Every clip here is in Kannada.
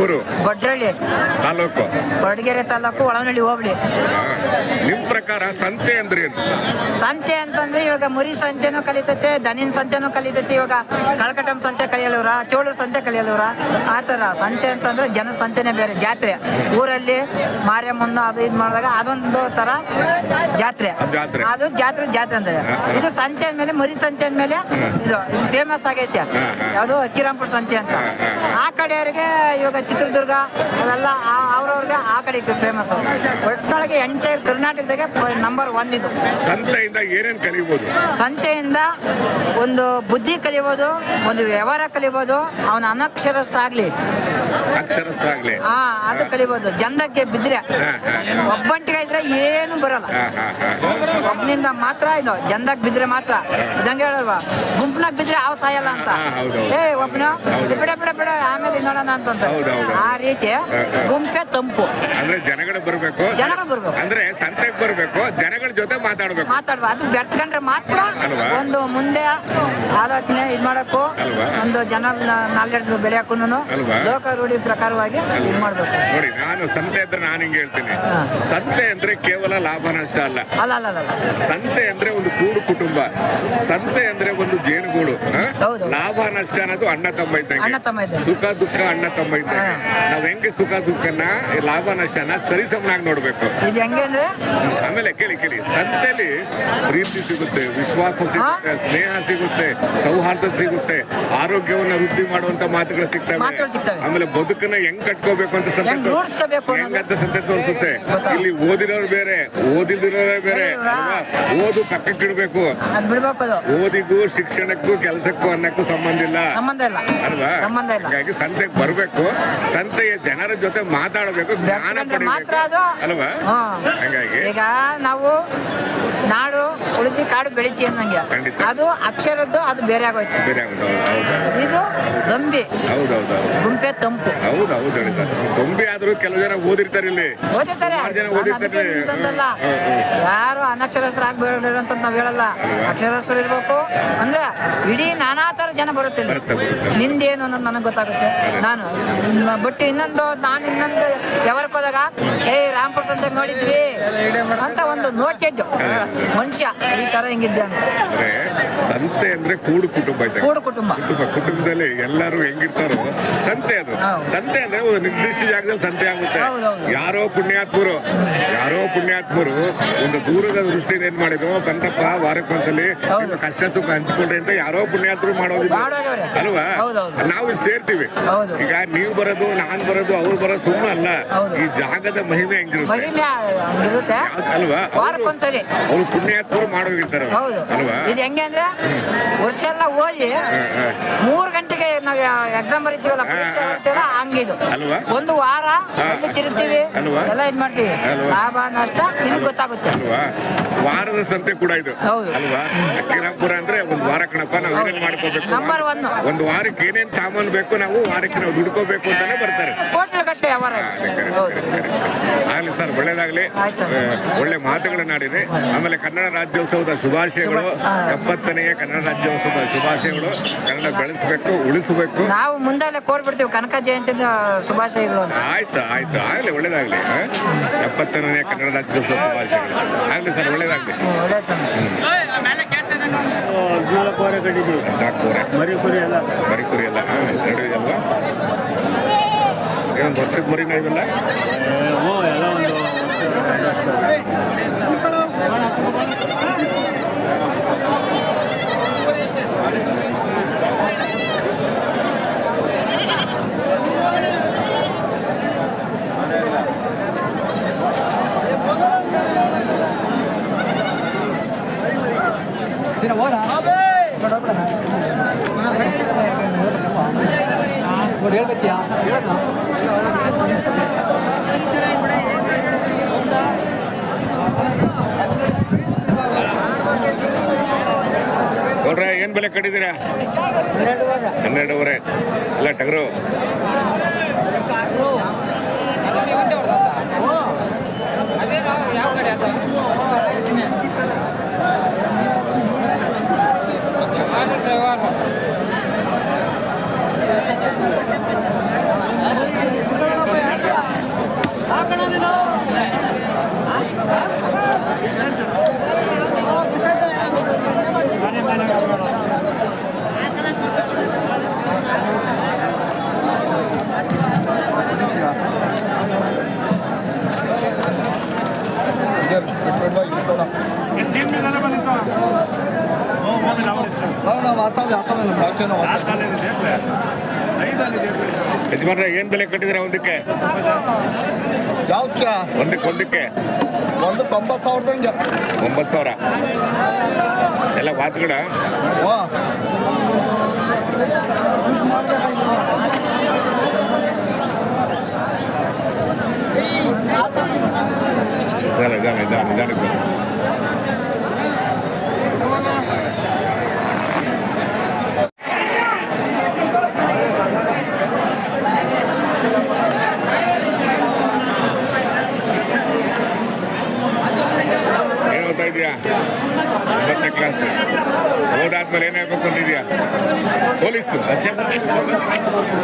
ಊರು? ಗೊಡ್ರಳ್ಳಿ. ತಾಲೂಕು? ಕೊರಟಗೆರೆ ತಾಲೂಕು ಒಳನಳ್ಳಿ ಹೋಬಳಿ. ಹಾ. ನಿಮ್ ಪ್ರಕಾರ ಸಂತೆ ಅಂದ್ರೆ ಏನು? ಸಂತೆ ಅಂತಂದ್ರೆ ಇವಾಗ ಮುರಿ ಸಂತೆನೂ ಕಲಿತೈತೆ ದನಿನ್ ಸಂತೆನೂ ಕಲಿತೈತೆ ಇವಾಗ ಕಳಕಟಂ ಸಂತೆ ಕಲಿಯಲ್ಲವ್ರ ಚೋಳೂರು ಸಂತೆ ಕಲಿಯಲ್ಲವ್ರ? ಆ ಥರ. ಸಂತೆ ಅಂತಂದ್ರೆ ಜನ ಸಂತೆನೇ ಬೇರೆ ಜಾತ್ರೆ. ಊರಲ್ಲಿ ಮಾರಿಯಮ್ಮನ್ನು ಅದು ಇದು ಮಾಡಿದಾಗ ಅದೊಂದು ಥರ ಜಾತ್ರೆ. ಅದು ಜಾತ್ರೆ ಜಾತ್ರೆ ಅಂತಾರೆ. ಹಾ. ಇದು ಸಂತೆ ಅಂದ್ಮೇಲೆ ಮುರಿ ಸಂತೆ ಅಂದ್ಮೇಲೆ ಇದು ಫೇಮಸ್ ಆಗೈತೆ. ಯಾವುದು ಅಕ್ಕಿರಾಂಪುರ ಸಂತೆ ಅಂತ. ಆ ಕಡೆಯವರಿಗೆ ಇವಾಗ ಚಿತ್ರದುರ್ಗ ಅವೆಲ್ಲ ಅವ್ರವ್ರಿಗೆ ಆ ಕಡೆ ಫೇಮಸ್ ಒಟ್ಟೊಳಗೆ ಎಂಟೈರ್ ಕರ್ನಾಟಕದಾಗೆ ನಂಬರ್ ಒನ್ ಇದು. ಸಂತೆಯಿಂದ ಏನೇನು ಕಲಿಯಬಹುದು ಸಂತೆಯಿಂದ ಒಂದು ಬುದ್ಧಿ ಕಲಿಬೋದು ಒಂದು ವ್ಯವಹಾರ ಕಲಿಬೋದು ಅವನ ಅನಕ್ಷರಸ್ಥ ಆಗ್ಲಿ. ಅಕ್ಷರಸ್ಥ ಆಗ್ಲಿ ಆ ಅದು ಕಲಿಬಹುದು ಜನಕ್ಕೆ ಬಿದ್ರೆ. ಒಬ್ಬಂಟಿಗೆ ಇದ್ರೆ ಏನು ಬರಲ್ಲ. ಒಬ್ಬನಿಂದ ಮಾತ್ರ ಇದು ಜನದಾಗ ಬಿದ್ರೆ ಮಾತ್ರ ಇದಂಗೆ ಹೇಳಲ್ವಾ ಗುಂಪ್ನಾಗ ಬಿದ್ರೆ ಅವ್ ಸಾಯಲ್ಲ ಅಂತ. ಏ ಒಬ್ಬನ. ಬಿಡ ಬಿಡ ಬಿಡ ಆಮೇಲೆ ನೋಡೋಣ ಅಂತಂತ. ಆ ರೀತಿ. ಗುಂಪೆ ತಂಪು ಅಂದ್ರೆ ಜನಗಳು ಬರ್ಬೇಕು ಜನಗಳು ಬರ್ಬೇಕು. ಅಂದ್ರೆ ಸಂತೆಗೆ ಮಾತಾಡುವ ಅದು ಬೆರ್ತ್ಕೊಂಡ್ರೆ ಮಾತ್ರ ಒಂದು ಮುಂದೆ ಆಲೋಚನೆ ಇದು ಮಾಡಕ್ಕೂ ಒಂದು ಜನ ನಾಲೆಡ್ಜ್ ಬೆಳೆಯಕ್ಕೂ ಅಲ್ವಾ? ಲೋಕ ರೂಢಿ ಪ್ರಕಾರವಾಗಿ ಇದು ಮಾಡ್ಬೇಕು. ನೋಡಿ ನಾನು ಸಂತೆ ಅಂದ್ರೆ ನಾನು ಹಿಂಗೆ ಹೇಳ್ತೀನಿ. ಸಂತೆ ಅಂದ್ರೆ ಕೇವಲ ಲಾಭ ನಷ್ಟ ಅಲ್ಲ. ಅಲ್ಲ ಅಲ್ಲ ಅಲ್ಲ ಅಲ್ಲ. ಸಂತೆ ಅಂದ್ರೆ ಒಂದು ಕೂಡು ಕುಟುಂಬ. ಸಂತೆ ಅಂದ್ರೆ ಒಂದು ಜೇನುಗೂಡು ಹ? ಹೌದು. ಲಾಭ ನಷ್ಟ ಅನ್ನೋದು ಅಣ್ಣ ತಮ್ಮ ಇದ್ದಂಗೆ. ಸುಖ ದುಃಖ ಅಣ್ಣ ತಮ್ಮ ಇದ್ದಂಗೆ. ನಾವ್ ಹೆಂಗೆ ಸುಖ ದುಃಖನ ಲಾಭ ನಷ್ಟನ ಸರಿಸಮನಾಗಿ ನೋಡ್ಬೇಕು? ಇದು ಹೆಂಗೆ ಅಂದ್ರೆ? ಆಮೇಲೆ ಕೇಳಿ ಕೇಳಿ. ಸಂತೆಯಲ್ಲಿ ಪ್ರೀತಿ ಸಿಗುತ್ತೆ ವಿಶ್ವಾಸ ಸಿಗುತ್ತೆ ಸ್ನೇಹ ಸಿಗುತ್ತೆ ಸೌಹಾರ್ದ ಸಿಗುತ್ತೆ ಆರೋಗ್ಯವನ್ನ ವೃದ್ಧಿ ಮಾಡುವಂತ ಮಾತುಗಳು ಸಿಗ್ತವೆ. ಆಮೇಲೆ ಬದುಕನ್ನ ಹೆಂಗ್ ಕಟ್ಕೋಬೇಕು ಅಂತ ಸಂತೆ. ಹೆಂಗಂತ ಸಂತೆ ತೋರಿಸುತ್ತೆ? ಇಲ್ಲಿ ಓದಿರೋರು ಬೇರೆ ಓದಿದಿರೋರೇ ಬೇರೆ? ಓದು ಪಕ್ಕಕ್ಕಿಡ್ಬೇಕು. ಓದಿಗೂ ಶಿಕ್ಷಣಕ್ಕೂ ಕೆಲಸಕ್ಕೂ ಅನ್ನಕ್ಕೂ ಸಂಬಂಧ ಇಲ್ಲ. ಸಂಬಂಧ ಇಲ್ಲ. ಅಲ್ವಾ? ಸಂಬಂಧ ಇಲ್ಲ. ಹಾಗಾಗಿ ಸಂತೆಗೆ ಬರಬೇಕು. ಸಂತೆಯ ಜನರ ಜೊತೆ ಮಾತಾಡಬೇಕು ಜ್ಞಾನ ಮಾತ್ರ ಅದು. ಅಲ್ವಾ? ಹಾ. ಹಾಗಾಗಿ ಈಗ ನಾವು ಉಳಿಸಿ ಕಾಡು ಬೆಳೆಸಿ ಅನ್ನಂಗೆ. ಖಂಡಿತ. ಅದು ಅಕ್ಷರದ್ದು ಅದು ಬೇರೆ ಆಗೋಯ್ತು. ಬೇರೆ ಆಗುತ್ತೆ ಹೌದು ಇದು ದಂಬಿ ಹೌದೌದು ಗುಂಪೆ ತಂಪು. ಹೌದು ಹೌದು ಹೇಳಿದ ಗೊಂಬೆ ಆದ್ರೂ ಕೆಲವು ಜನ ಓದಿರ್ತಾರೆ ಇಲ್ಲಿ. ಓದಿರ್ತಾರೆ. ಸುಮಾರ್ ಜನ ನಾನು ಓದಿರ್ತಾರೆ. ಅದಕ್ಕೆ ನಿಂತಂತಲ್ಲ ಹ್ಮ್, ಹ್ಮ್. ಯಾರು ಅನಕ್ಷರಸ್ಥರಾಗ್ಬೇಡ್ರಿ ಅಂತ ನಾವ್ ಹೇಳಲ್ಲ. ಅಕ್ಷರಸ್ಥರು ಇರ್ಬೇಕು. ಅಂದ್ರೆ ಇಡೀ ನಾನಾ ತರ ಜನ ಬರುತ್ತೆ ಇಲ್ಲಿ. ಬರುತ್ತೆ, ಬರುತ್ತೆ. ನಿಂದೇನು ಅನ್ನೋದು ನನಗೆ ಗೊತ್ತಾಗುತ್ತೆ. ನಾನು ಮ್, ಬಟ್ ಇನ್ನೊಂದು ನಾನು ಇನ್ನೊಂದು ಯಾವರ್ಕ್ ಹೋದಾಗ ಏ ರಾಮ್ ಪ್ರಸಾದ್ ನೋಡಿದ್ವಿ ಅಂತ ಒಂದು ನೋಟೆಡ್ ಮನುಷ್ಯ. ಈ ತರ ಅಂತ ಅಂದ್ರೆ ಸಂತೆ ಅಂದ್ರೆ ಕೂಡು ಕುಟುಂಬ ಇದೆ ಕೂಡು ಕುಟುಂಬ ಕುಟುಂಬ ಕುಟುಂಬದಲ್ಲಿ ಎಲ್ಲರೂ ಹೆಂಗಿರ್ತಾರೋ ಸಂತೆ ಅದು ಹೌದು. ಸಂತೆ ಅಂದ್ರೆ ಒಂದು ನಿರ್ದಿಷ್ಟ ಜಾಗದಲ್ಲಿ ಸಂತೆ ಆಗುತ್ತೆ ಹೌದು, ಹೌದು. ಯಾರೋ ಪುಣ್ಯಾತ್ಮರು ಯಾರೋ ಪುಣ್ಯಾತ್ಮರು ಒಂದು ದೂರದ ದೃಷ್ಟಿಯಿಂದ ಏನ್ ಮಾಡಿದ್ರು ಬಂತಪ್ಪ ಹೌದು. ನಿಮ್ಮ ಕಷ್ಟ ಸುಖ ಹಂಚ್ಕೊಂಡ್ರಿ ಅಂತ ಯಾರೋ ಪುಣ್ಯಾತ್ಮರು ಮಾಡೋದಿಲ್ಲ. ಅಲ್ವಾ ಹೌದು, ಹೌದು. ನಾವು ಇಲ್ಲಿ ಸೇರ್ತೀವಿ ಹೌದು. ಈಗ ನೀವು ಬರೋದು ನಾನ್ ಬರೋದು ಅವ್ರು ಬರೋದು ಸುಮ್ಮನೆ ಅಲ್ಲ ಹೌದು. ಈ ಜಾಗದ ಮಹಿಮೆ ಹೆಂಗಿರುತ್ತೆ ಮಹಿಮೆ ಹಂಗಿರುತ್ತೆ ಅಲ್ವಾ ವಾರಕ್ಕೊಂದ್ಸರಿ ಅವ್ರು ಪುಣ್ಯಾತ್ಮರು ಹೌದು. ಅಲ್ವಾ? ಇದು ಹೆಂಗೆ ಅಂದ್ರೆ ವರ್ಷ ಎಲ್ಲ ಓದಿ ಮೂರ್ ಗಂಟೆಗೆ ನಾವು ಎಕ್ಸಾಮ್ ಬರೀತೀವಲ್ಲ ಪರೀಕ್ಷೆ. ಬರ್ತೀವಲ್ಲ ಹಂಗಿದು. ಅಲ್ವಾ? ಒಂದು ವಾರ. ಒಂದು ತಿರುಗ್ತೀವಿ ಅಲ್ವಾ? ಎಲ್ಲ ಇದ್ ಮಾಡ್ತೀವಿ. ಅಲ್ವಾ? ಲಾಭ ನಷ್ಟ ಇದು ಗೊತ್ತಾಗುತ್ತೆ. ಅಲ್ವಾ? ವಾರದ ಸಂತೆ ಕೂಡ ಇದು. ಹೌದು. ಅಲ್ವಾ? ಅಕ್ಕಿರಾಂಪುರ ಅಂದ್ರೆ ಒಂದು ವಾರ ಕಣಪ್ಪ ನಾವು ಏನೇನ್ ಮಾಡ್ಕೋಬೇಕು. Number one. ಒಂದು ವಾರಕ್ಕೆ ಏನೇನ್ ಸಾಮಾನು ಬೇಕು ನಾವು ವಾರಕ್ಕೆ ನಾವು ದುಡ್ಕೋಬೇಕು ಅಂತಾನೆ ಬರ್ತಾರೆ. ಕೋಟ್ಲ ವ್ಯವಹಾರ ಹೌದು. ಆಗ್ಲಿ ಸರ್ ಒಳ್ಳೇದಾಗ್ಲಿ. ಸರ್. ಒಳ್ಳೆ ಮಾತುಗಳನ್ನು ಆಡಿದೆ ಆಮೇಲೆ ಕನ್ನಡ ರಾಜ್ಯೋತ್ಸವದ ಶುಭಾಶಯಗಳು. ಎಪ್ಪತ್ತನೆಯ ಕನ್ನಡ ರಾಜ್ಯೋತ್ಸವದ ಶುಭಾಶಯಗಳು. ಕನ್ನಡ ಬೆಳೆಸಬೇಕು ಉಳಿಸಬೇಕು. ನಾವು ಮುಂದೆಲ್ಲ ಕೋರ್ಬಿಡ್ತೀವಿ ಕನಕ ಜಯಂತಿ ಶುಭಾಶಯಗಳು ಆಯ್ತು ಆಯ್ತು. ಆಗ್ಲಿ ಒಳ್ಳೇದಾಗ್ಲಿ? ಎಪ್ಪತ್ತನೇ ಕನ್ನಡ ರಾಜ್ಯೋತ್ಸವ ಶುಭಾಶಯಗಳು. ಆಗ್ಲಿ ಸರ್ ಒಳ್ಳೇದಾಗ್ಲಿ. ಹ್ಮ್, ಒಳ್ಳೆ ಹದಿನಾಲ್ಕೂವರೆ ಕಟ್ಟಿದ್ದೀವಿ. ಮರಿ ಕುರಿ ಎಲ್ಲ. ಮರಿ ಕುರಿ ಎಲ್ಲ ನಡೆದಿದಲ್ವಾ ಏನೊಂದು ವರ್ಷದ ಮರಿನ ಇವೆಲ್ಲ ಹ್ಞೂ ಎಲ್ಲ ಒಂದು ನೋಡ್ರೆ ಏನ್ ಬೆಲೆ ಕಟ್ಟಿದ್ದೀರಾ? ಹನ್ನೆರಡುವರೆ. ಎಲ್ಲ ಟಗರು. ಯಜಮಾನ್ರೆ ಏನ್ ಬೆಲೆ ಕಟ್ಟಿದಿರ ಒಂದಕ್ಕೆ? ಯಾವ್ದಕ್ಕೆ ಒಂದಕ್ಕೆ ಒಂದಕ್ಕೆ? ಒಂದು ತೊಂಬತ್ತು ಸಾವಿರದಂಗೆ ಒಂಬತ್ತು ಸಾವಿರ? ಎಲ್ಲ ವಾತ್ಗಡ ವಾ ನಿಧಾನ ನಿಧಾನ ಇದಾನೆ ನಿಧಾನಕ್ಕೆ ಬನ್ನಿ. ಏನ್ ಓದ್ತಾ ಇದೀಯಾ ಒಂಬತ್ತನೇ ಕ್ಲಾಸ್ ಓದಾದ್ಮೇಲೆ ಏನಾಗಬೇಕು ಅಂತಿದ್ಯಾ ಅಚ್ಚಾ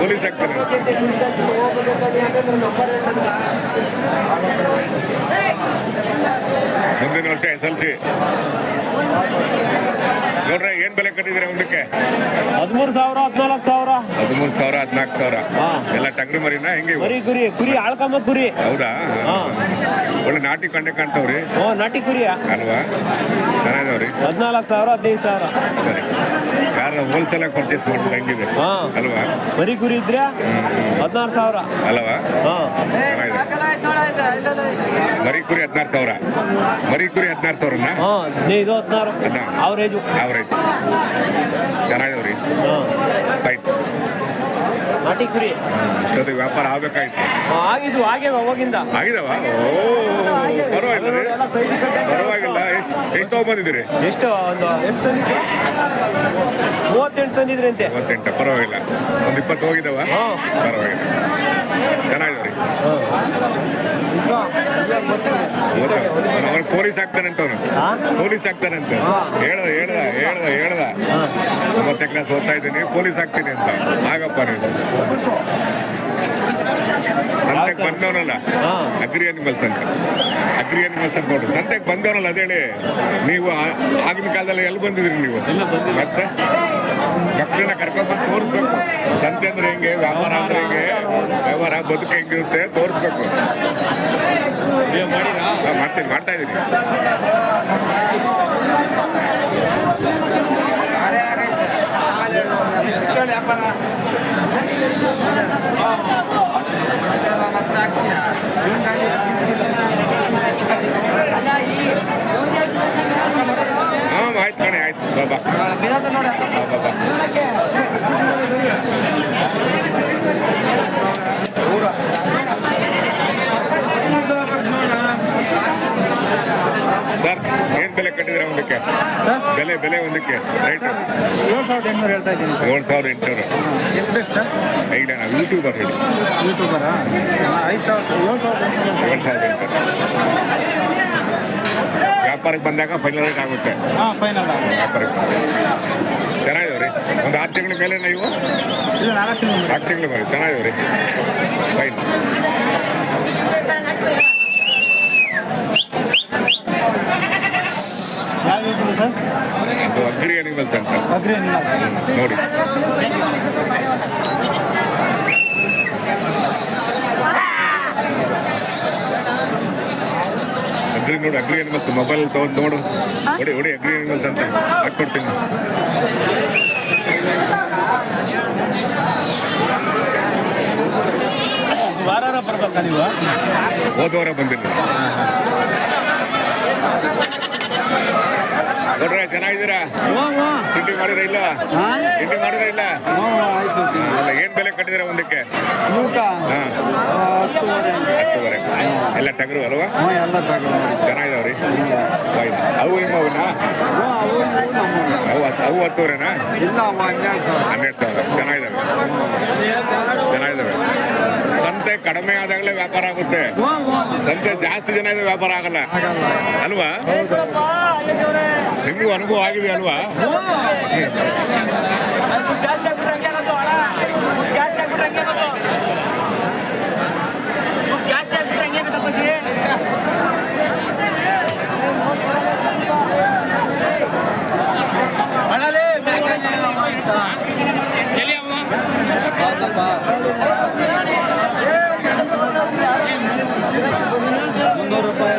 ಪೊಲೀಸ್ ಆಗ್ತಾರೆ. ಮುಂದಿನ ವರ್ಷ ಎಸ್ ಎಲ್ ಸಿ. ನೋಡ್ರೆ ಏನ್ ಬೆಲೆ ಕಟ್ಟಿದ್ರೆ ಒಂದಕ್ಕೆ ಹದಿಮೂರು ಸಾವಿರ, ಹದಿನಾಲ್ಕು ಸಾವಿರ ಹದಿಮೂರು ಸಾವಿರ ಹದಿನಾಲ್ಕು ಸಾವಿರ. ಹಾ. ಎಲ್ಲ ಟಗರಿ ಮರಿನ ಹೆಂಗೆ ಇವು? ಕುರಿ ಕುರಿ ಕುರಿ ಆಳ್ಕೊಂಬ ಕುರಿ. ಹೌದಾ? ಹಾ. ಒಳ್ಳೆ ನಾಟಿ ಕಂಡೆ ಕಾಣ್ತಾವ್ರಿ. ಹ್ಞೂ ನಾಟಿ ಕುರಿ ಅಲ್ವಾ? ಚೆನ್ನಾಗಿದಾವ್ರಿ. ಹದಿನಾಲ್ಕು ಸಾವಿರ ಹದಿನೈದು ಸಾವಿರ. ಸರಿ. ಯಾರು ಹೋಲ್ಸೇಲ್ ಆಗಿ ಪರ್ಚೇಸ್ ಮಾಡೋದು ಹೆಂಗಿದೆ. ಹಾ. ಅಲ್ವಾ? ಮರಿ ಕುರಿ ಇದ್ರೆ ಹದಿನಾರು ಸಾವಿರ. ಅಲ್ವಾ? ಹಾಂ. ಚೆನ್ನಾಗಿದೆ ಮರಿ ಕುರಿ ಹದಿನಾರು ಸಾವಿರ. ಮರಿ ಕುರಿ ಹದಿನಾರು ಸಾವಿರನ? ಹಾಂ ಹದಿನೈದು ಹದಿನಾರು. ಹದಿನಾರು. ಅವರೇಜು ಅವ್ರೈತೆ ಚೆನ್ನಾಗಿದಾವ್ರಿ. ಹಾಂ. ಫೈನ್ ನಾಟಿ ಕುರಿ. ಜೊತೆಗೆ ವ್ಯಾಪಾರ ಆಗ್ಬೇಕಾಯ್ತು. ಹಾ, ಆಗಿದ್ವು ಆಗ್ಯಾವ ಅವಾಗಿಂದ. ಆಗಿದಾವ? ಓ ಪರವಾಗಿಲ್ಲ ರೀ. ಪರವಾಗಿಲ್ಲ. ಎಷ್ಟು ಎಷ್ಟು ತಗೊಂಬಂದಿದ್ದೀರಿ ಎಷ್ಟು ಒಂದು ಎಷ್ಟು ತಂದಿದ್ದೆ? ಮೂವತ್ತೆಂಟು ತಂದಿದ್ರಿ ಅಂತೆ ಮೂವತ್ತೆಂಟು ಪರವಾಗಿಲ್ಲ. ಒಂದು ಇಪ್ಪತ್ತು ಹೋಗಿದಾವ? ಹಾ. ಪರವಾಗಿಲ್ಲ. ಚೆನ್ನಾಗಿದಾವ್ರಿ ಅವ್ನು ಪೊಲೀಸ್ ಅಂತ ಅವನು ಹಾ? ಪೊಲೀಸ್ ಆಗ್ತಾನೆ ಅಂತ ಹೇಳ್ದ ಹೇಳ್ದ ಹೇಳ್ದ. ಒಂಬತ್ತನೇ ಕ್ಲಾಸ್ ಓದ್ತಾ ಇದ್ದೀನಿ. ಪೊಲೀಸ್ ಆಗ್ತೀನಿ ಅಂತ. ಆಗಪ್ಪ ಸಂತೆಗೆ ಬಂದವನಲ್ಲ. ಅಗ್ರಿ ಅನಿಮಲ್ಸ್ ಅಂತ. ಅಗ್ರಿ ಅನಿಮಲ್ಸ್ ಅಂತ ನೋಡ್ರಿ ಸಂತೆಗೆ ಬಂದವನಲ್ಲ ಅದೇಳಿ ನೀವು ಆಗಿನ ಕಾಲದಲ್ಲಿ ಎಲ್ಲಿ ಬಂದಿದ್ರಿ ನೀವು? ಮತ್ತೆ? ಮಕ್ಕಳನ್ನ ಕರ್ಕೊಂಡ್ಬಂದು ತೋರಿಸ್ಬೇಕು. ಸಂತೆ ಅಂದ್ರೆ ಹೆಂಗೆ? ವ್ಯಾಪಾರ ಅಂದ್ರೆ ಹೆಂಗೆ? ವ್ಯವಹಾರ ಬದುಕು ಹೆಂಗಿರುತ್ತೆ? ತೋರಿಸ್ಬೇಕು. ಮಾಡ್ತೀನಿ. ಮಾಡ್ತಾ ಇದ್ದೀನಿ. Ale na trakcie, jak ಒಂದಕ್ಕೆ ಬೆಲೆ ಬೆಲೆ ಒಂದಕ್ಕೆ ರೈಟ್ ಏಳು ಸಾವಿರದ ಎಂಟುನೂರು ಹೇಳ್ತಾ ಇದ್ದೀನಿ ಏಳು ಸಾವಿರದ ಎಂಟುನೂರು. ಎಷ್ಟು ಬೇಕು ಸರ್? ಈಗ ನಾವು ಯೂಟ್ಯೂಬರ್ ಹೇಳಿ. ಯೂಟ್ಯೂಬರಾ? ಐದು ಸಾವಿರದ ಏಳು ಸಾವಿರದ ಎಂಟುನೂರು ಏಳು ಸಾವಿರದ ಎಂಟುನೂರು. ವ್ಯಾಪಾರಕ್ಕೆ ಬಂದಾಗ ಫೈನಲ್ ರೇಟ್ ಆಗುತ್ತೆ. ಹಾಂ ಫೈನಲ್ ವ್ಯಾಪಾರಕ್ಕೆ ಚೆನ್ನಾಗಿದಾವೆ ರೀ ಒಂದು ಆರು ತಿಂಗಳ ಮೇಲೆ ನೀವು ಆರು ನಾಲ್ಕು ತಿಂಗಳು ಬರೀ ಚೆನ್ನಾಗಿದಾವೆ ರೀ ಫೈನ್ ಯಾವ ಯೂಟ್ಯೂಬ್ ಸರ್ ಅದು ಅಗ್ರಿ ಅನಿಮಲ್ಸ್ ಅಂತ ಅಗ್ರಿ ನೋಡಿ. ಅಗ್ರಿ ನೋಡಿ ಅಗ್ರಿ ಅನಿಮಲ್ಸ್ ಮೊಬೈಲ್ ತಗೊಂಡು ನೋಡು. ಹೊಡಿ ಹೊಡಿ ಅಗ್ರಿ ಅನಿಮಲ್ಸ್ ಅಂತ ಹಾಕ್ಕೊಡ್ತೀನಿ. ವಾರ ಬರ್ಬೇಕಾ ನೀವು? ಹೋದವರ ಬಂದಿಲ್ಲ. ನೋಡ್ರೆ ಚೆನ್ನಾಗಿದ್ದೀರಾ? ತಿಂಡಿ ಮಾಡಿದ್ರೆ ಇಲ್ಲ ತಿಂಡಿ ಮಾಡಿದ್ರೆ ಇಲ್ಲ? ಅಲ್ಲ ಏನ್ ಬೆಲೆ ಕಟ್ಟಿದಿರ ಒಂದಕ್ಕೆ? ಹತ್ತುವರೆ. ಎಲ್ಲ ಟಗರು ಅಲ್ವಾ? ಚೆನ್ನಾಗಿದಾವ್ರಿ. ಅವು ನಿಮ್ಮ ಅವನ್ನ ಹ್ಞೂ ಅವು. ಅವು ಹತ್ತು- ಅವು ಹತ್ತುವರೆನಾ? ಹನ್ನೆರಡು ಸಾವಿರ. ಚೆನ್ನಾಗಿದಾವೆ. ಚೆನ್ನಾಗಿದಾವೆ. ಸಂತೆ ಕಡಿಮೆ ಆದಾಗಲೇ ವ್ಯಾಪಾರ ಆಗುತ್ತೆ. ಸಂತೆ ಜಾಸ್ತಿ ಜನ ಇದ್ರೆ ವ್ಯಾಪಾರ ಆಗಲ್ಲ. ಅಲ್ವಾ? ನಿಮಗೂ ಅನುಭವ ಆಗಿದೆ ಅಲ್ವಾ ಮುನ್ನೂರು ರೂಪಾಯಿ.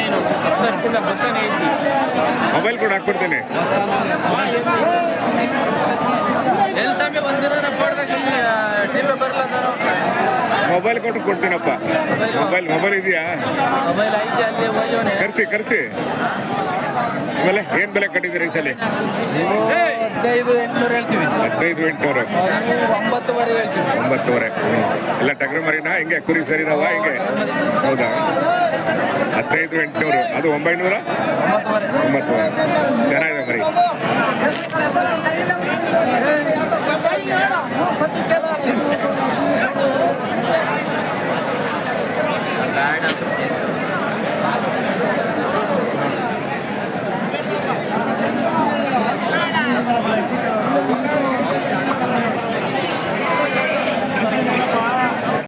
ನೀನು ವರ್ಷದಿಂದ ಬರ್ತಾನೆ ಇದ್ದಿ ಮೊಬೈಲ್ ಕೂಡ ಹಾಕ್ಬಿಡ್ತೀನಿ. ಎಲ್ಲಿ ಸಮಯ ಒಂದಿನ ಪಡ್ದಾಗ ಟಿ ವಿ ಬರಲ್ಲ ನಾನು ಮೊಬೈಲ್ ಕೊಟ್ಟು ಕೊಡ್ತೀನಪ್ಪ. ಮೊಬೈಲ್ ಮೊಬೈಲ್ ಇದೆಯಾ? ಮೊಬೈಲ್ ಐತೆ ಅಲ್ಲಿ ಒಯ್ಯೋನೆ ಕರ್ಸಿ ಕರ್ಸಿ. ಆಮೇಲೆ ಏನ್ ಬೆಲೆ ಕಟ್ಟಿದ್ದೀರಿ ಈ ಸಲ? ಹದಿನೈದು ಎಂಟುನೂರು ಹೇಳ್ತೀವಿ. ಹದಿನೈದು ಎಂಟುನೂರು. ಒಂಬತ್ತುವರೆ ಹೇಳ್ತೀವಿ. ಒಂಬತ್ತುವರೆ. ಎಲ್ಲ ಟಗರು ಮರಿನಾ? ಹಿಂಗೆ ಕುರಿ ಸರಿದಾವ ಹಿಂಗೆ? ಹೌದಾ? ಹದಿನೈದು ಎಂಟುನೂರು ಅದು ಒಂಬೈನೂರ ಒಂಬತ್ತು ಚೆನ್ನಾಗಿದೆ ಮರಿ